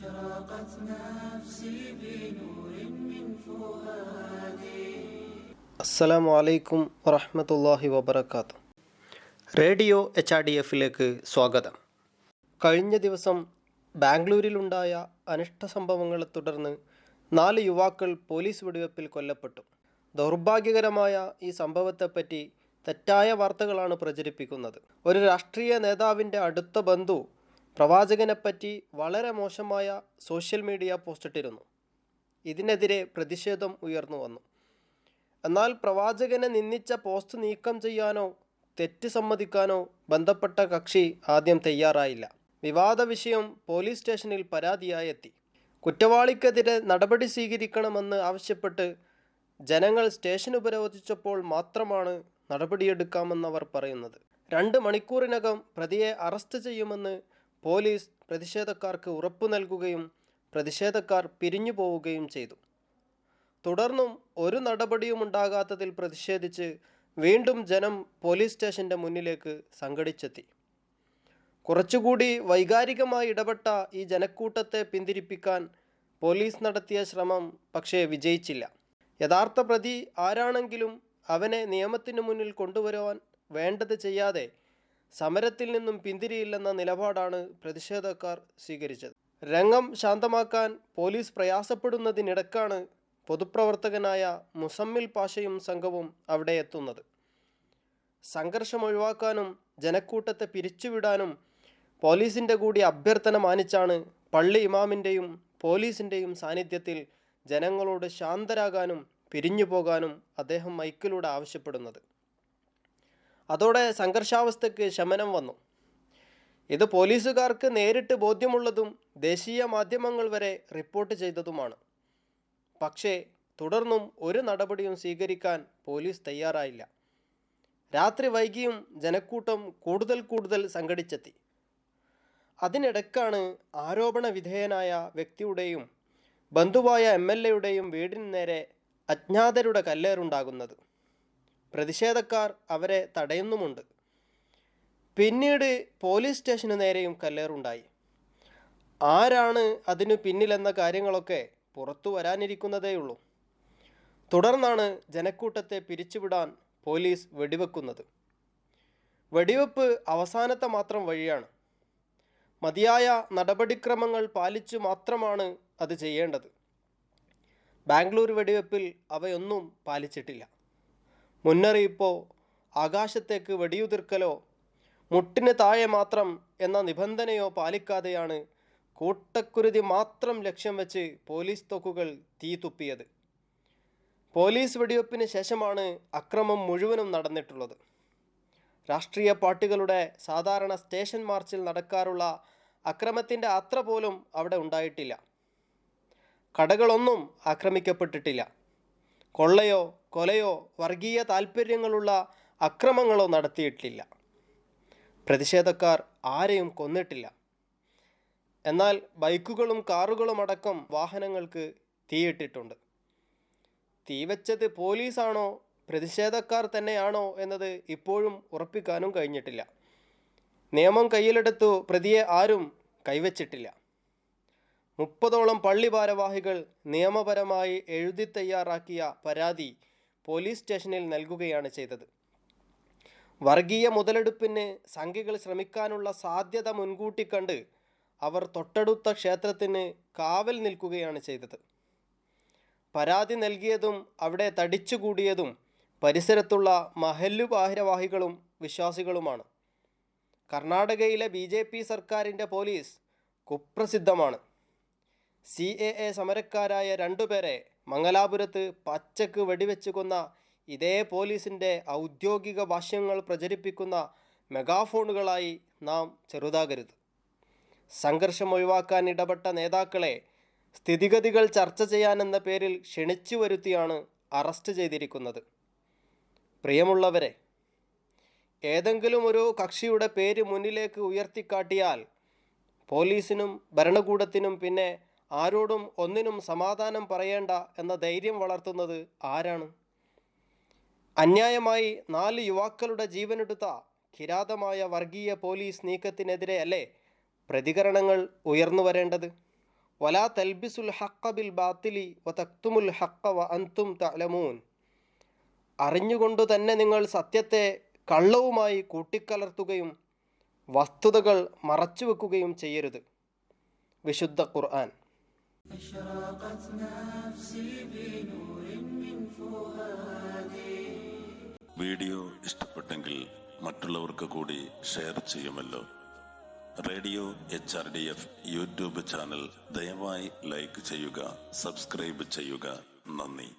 أشرقت نفسي بنور من فؤادي അസ്സലാമു അലൈക്കും വറഹ്മത്തുള്ളാഹി വബർക്കാത്തു റേഡിയോ എച്ച് ആർ ഡി എഫിലേക്ക് സ്വാഗതം കഴിഞ്ഞ ദിവസം ബാംഗ്ലൂരിലുണ്ടായ അനിഷ്ട സംഭവങ്ങളെ തുടർന്ന് നാല് യുവാക്കൾ പോലീസ് വെടിവെപ്പിൽ കൊല്ലപ്പെട്ടു ദൗർഭാഗ്യകരമായ ഈ സംഭവത്തെപ്പറ്റി തെറ്റായ വാർത്തകളാണ് പ്രചരിപ്പിക്കുന്നത് ഒരു രാഷ്ട്രീയ നേതാവിൻ്റെ അടുത്ത ബന്ധു പ്രവാചകനെപ്പറ്റി വളരെ മോശമായ സോഷ്യൽ മീഡിയ പോസ്റ്റിട്ടിരുന്നു. ഇതിനെതിരെ പ്രതിഷേധം ഉയർന്നു വന്നു. എന്നാൽ പ്രവാചകനെ നിന്ദിച്ച പോസ്റ്റ് നീക്കം ചെയ്യാനോ തെറ്റ് സമ്മതിക്കാനോ ബന്ധപ്പെട്ട കക്ഷി ആദ്യം തയ്യാറായില്ല. വിവാദ വിഷയം പോലീസ് സ്റ്റേഷനിൽ പരാതിയായി എത്തി. കുറ്റവാളിക്കെതിരെ നടപടി സ്വീകരിക്കണമെന്ന് ആവശ്യപ്പെട്ട് ജനങ്ങൾ സ്റ്റേഷൻ ഉപരോധിച്ചപ്പോൾ മാത്രമാണ് നടപടിയെടുക്കാമെന്നവർ പറയുന്നത്. രണ്ട് മണിക്കൂറിനകം പ്രതിയെ അറസ്റ്റ് ചെയ്യുമെന്ന് പോലീസ് പ്രതിഷേധക്കാർക്ക് ഉറപ്പു നൽകുകയും പ്രതിഷേധക്കാർ പിരിഞ്ഞു പോവുകയും ചെയ്തു. തുടർന്നും ഒരു നടപടിയും ഉണ്ടാകാത്തതിൽ പ്രതിഷേധിച്ച് വീണ്ടും ജനം പോലീസ് സ്റ്റേഷന്റെ മുന്നിലേക്ക് സംഘടിച്ചെത്തി. കുറച്ചുകൂടി വൈകാരികമായി ഇടപെട്ട ഈ ജനക്കൂട്ടത്തെ പിന്തിരിപ്പിക്കാൻ പോലീസ് നടത്തിയ ശ്രമം പക്ഷേ വിജയിച്ചില്ല. യഥാർത്ഥ പ്രതി ആരാണെങ്കിലും അവനെ നിയമത്തിന് മുന്നിൽ കൊണ്ടുവരുവാൻ വേണ്ടത് ചെയ്യാതെ സമരത്തിൽ നിന്നും പിന്തിരിയില്ലെന്ന നിലപാടാണ് പ്രതിഷേധക്കാർ സ്വീകരിച്ചത്. രംഗം ശാന്തമാക്കാൻ പോലീസ് പ്രയാസപ്പെടുന്നതിനിടക്കാണ് പൊതുപ്രവർത്തകനായ മുസമ്മിൽ പാഷയും സംഘവും അവിടെ എത്തുന്നത്. സംഘർഷം ഒഴിവാക്കാനും ജനക്കൂട്ടത്തെ പിരിച്ചുവിടാനും പോലീസിന്റെ കൂടി അഭ്യർത്ഥന മാനിച്ചാണ് പള്ളി ഇമാമിന്റെയും പോലീസിന്റെയും സാന്നിധ്യത്തിൽ ജനങ്ങളോട് ശാന്തരാകാനും പിരിഞ്ഞു പോകാനും അദ്ദേഹം മൈക്കിലൂടെ ആവശ്യപ്പെടുന്നത്. അതോടെ സംഘർഷാവസ്ഥയ്ക്ക് ശമനം വന്നു. ഇത് പോലീസുകാർക്ക് നേരിട്ട് ബോധ്യമുള്ളതും ദേശീയ മാധ്യമങ്ങൾ വരെ റിപ്പോർട്ട് ചെയ്തതുമാണ്. പക്ഷേ തുടർന്നും ഒരു നടപടിയും സ്വീകരിക്കാൻ പോലീസ് തയ്യാറായില്ല. രാത്രി വൈകിയും ജനക്കൂട്ടം കൂടുതൽ കൂടുതൽ സംഘടിച്ചെത്തി. അതിനിടക്കാണ് ആരോപണ വിധേയനായ വ്യക്തിയുടെയും ബന്ധുവായ എം എൽ എയുടെയും വീടിന് നേരെ അജ്ഞാതരുടെ കല്ലേറുണ്ടാകുന്നത്. പ്രതിഷേധക്കാർ അവരെ തടയുന്നുമുണ്ട്. പിന്നീട് പോലീസ് സ്റ്റേഷന് നേരെയും കല്ലേറുണ്ടായി. ആരാണ് അതിനു പിന്നിലെന്ന കാര്യങ്ങളൊക്കെ പുറത്തു വരാനിരിക്കുന്നതേയുള്ളൂ. തുടർന്നാണ് ജനക്കൂട്ടത്തെ പിരിച്ചുവിടാൻ പോലീസ് വെടിവെക്കുന്നത്. വെടിവെപ്പ് അവസാനത്തെ മാത്രം വഴിയാണ്. മതിയായ നടപടിക്രമങ്ങൾ പാലിച്ചു മാത്രമാണ് അത് ചെയ്യേണ്ടത്. ബാംഗ്ലൂർ വെടിവെപ്പിൽ അവയൊന്നും പാലിച്ചിട്ടില്ല. മുന്നറിയിപ്പോ ആകാശത്തേക്ക് വെടിയുതിർക്കലോ മുട്ടിന് താഴെ മാത്രം എന്ന നിബന്ധനയോ പാലിക്കാതെയാണ് കൂട്ടക്കുരുതി മാത്രം ലക്ഷ്യം വെച്ച് പോലീസ് തോക്കുകൾ തീ തുപ്പിയത്. പോലീസ് വെടിവെപ്പിന് ശേഷമാണ് അക്രമം മുഴുവനും നടന്നിട്ടുള്ളത്. രാഷ്ട്രീയ പാർട്ടികളുടെ സാധാരണ സ്റ്റേഷൻ മാർച്ചിൽ നടക്കാറുള്ള അക്രമത്തിന്റെ അത്ര പോലും അവിടെ ഉണ്ടായിട്ടില്ല. കടകളൊന്നും ആക്രമിക്കപ്പെട്ടിട്ടില്ല. കൊള്ളയോ കൊലയോ വർഗീയ താൽപ്പര്യങ്ങളുള്ള അക്രമങ്ങളോ നടത്തിയിട്ടില്ല. പ്രതിഷേധക്കാർ ആരെയും കൊന്നിട്ടില്ല. എന്നാൽ ബൈക്കുകളും കാറുകളും അടക്കം വാഹനങ്ങൾക്ക് തീയിട്ടിട്ടുണ്ട്. തീവച്ചത് പോലീസാണോ പ്രതിഷേധക്കാർ തന്നെയാണോ എന്നത് ഇപ്പോഴും ഉറപ്പിക്കാനും കഴിഞ്ഞിട്ടില്ല. നിയമം കയ്യിലെടുത്തു പ്രതിയെ ആരും കൈവച്ചിട്ടില്ല. മുപ്പതോളം പള്ളി ഭാരവാഹികൾ നിയമപരമായി എഴുതി തയ്യാറാക്കിയ പരാതി പോലീസ് സ്റ്റേഷനിൽ നൽകുകയാണ് ചെയ്തത്. വർഗീയ മുതലെടുപ്പിന് സംഘികൾ ശ്രമിക്കാനുള്ള സാധ്യത മുൻകൂട്ടി കണ്ട് അവർ തൊട്ടടുത്ത ക്ഷേത്രത്തിന് കാവൽ നിൽക്കുകയാണ് ചെയ്തത്. പരാതി നൽകിയതും അവിടെ തടിച്ചുകൂടിയതും പരിസരത്തുള്ള മഹല്ലു ഭാരവാഹികളും വിശ്വാസികളുമാണ്. കർണാടകയിലെ ബി സർക്കാരിന്റെ പോലീസ് കുപ്രസിദ്ധമാണ്. സി എ എ സമരക്കാരായ രണ്ടുപേരെ മംഗലാപുരത്ത് പച്ചക്ക് വെടിവെച്ച് കൊന്ന ഇതേ പോലീസിന്റെ ഔദ്യോഗിക ഭാഷ്യങ്ങൾ പ്രചരിപ്പിക്കുന്ന മെഗാഫോണുകളായി നാം ചെറുതാകരുത്. സംഘർഷം ഒഴിവാക്കാൻ ഇടപെട്ട നേതാക്കളെ സ്ഥിതിഗതികൾ ചർച്ച ചെയ്യാനെന്ന പേരിൽ ക്ഷണിച്ചു വരുത്തിയാണ് അറസ്റ്റ് ചെയ്തിരിക്കുന്നത്. പ്രിയമുള്ളവരെ ഏതെങ്കിലും ഒരു കക്ഷിയുടെ പേര് മുന്നിലേക്ക് ഉയർത്തിക്കാട്ടിയാൽ പോലീസിനും ഭരണകൂടത്തിനും പിന്നെ ആരോടും ഒന്നിനും സമാധാനം പറയേണ്ട എന്ന ധൈര്യം വളർത്തുന്നത് ആരാണ്? അന്യായമായി നാല് യുവാക്കളുടെ ജീവനെടുത്ത കിരാതമായ വർഗീയ പോലീസ് നീക്കത്തിനെതിരെ അല്ലേ പ്രതികരണങ്ങൾ ഉയർന്നു വരേണ്ടത്? വലാ തൽബിസുൽ ഹക്ക ബിൽ ബാത്തിലി വ തക്തുമുൽ ഹക്ക വ അന്തും തലമൂൻ അറിഞ്ഞുകൊണ്ടു തന്നെ നിങ്ങൾ സത്യത്തെ കള്ളവുമായി കൂട്ടിക്കലർത്തുകയും വസ്തുതകൾ മറച്ചുവെക്കുകയും ചെയ്യരുത്. വിശുദ്ധ ഖുർആൻ. أشرقت نفسي بنور من فؤادي വീഡിയോ ഇഷ്ടപ്പെട്ടെങ്കിൽ മറ്റുള്ളവർക്ക് കൂടി ഷെയർ ചെയ്യുമല്ലോ radio H R D F YouTube channel ദയവായി ലൈക്ക് ചെയ്യുക സബ്സ്ക്രൈബ് ചെയ്യുക നന്ദി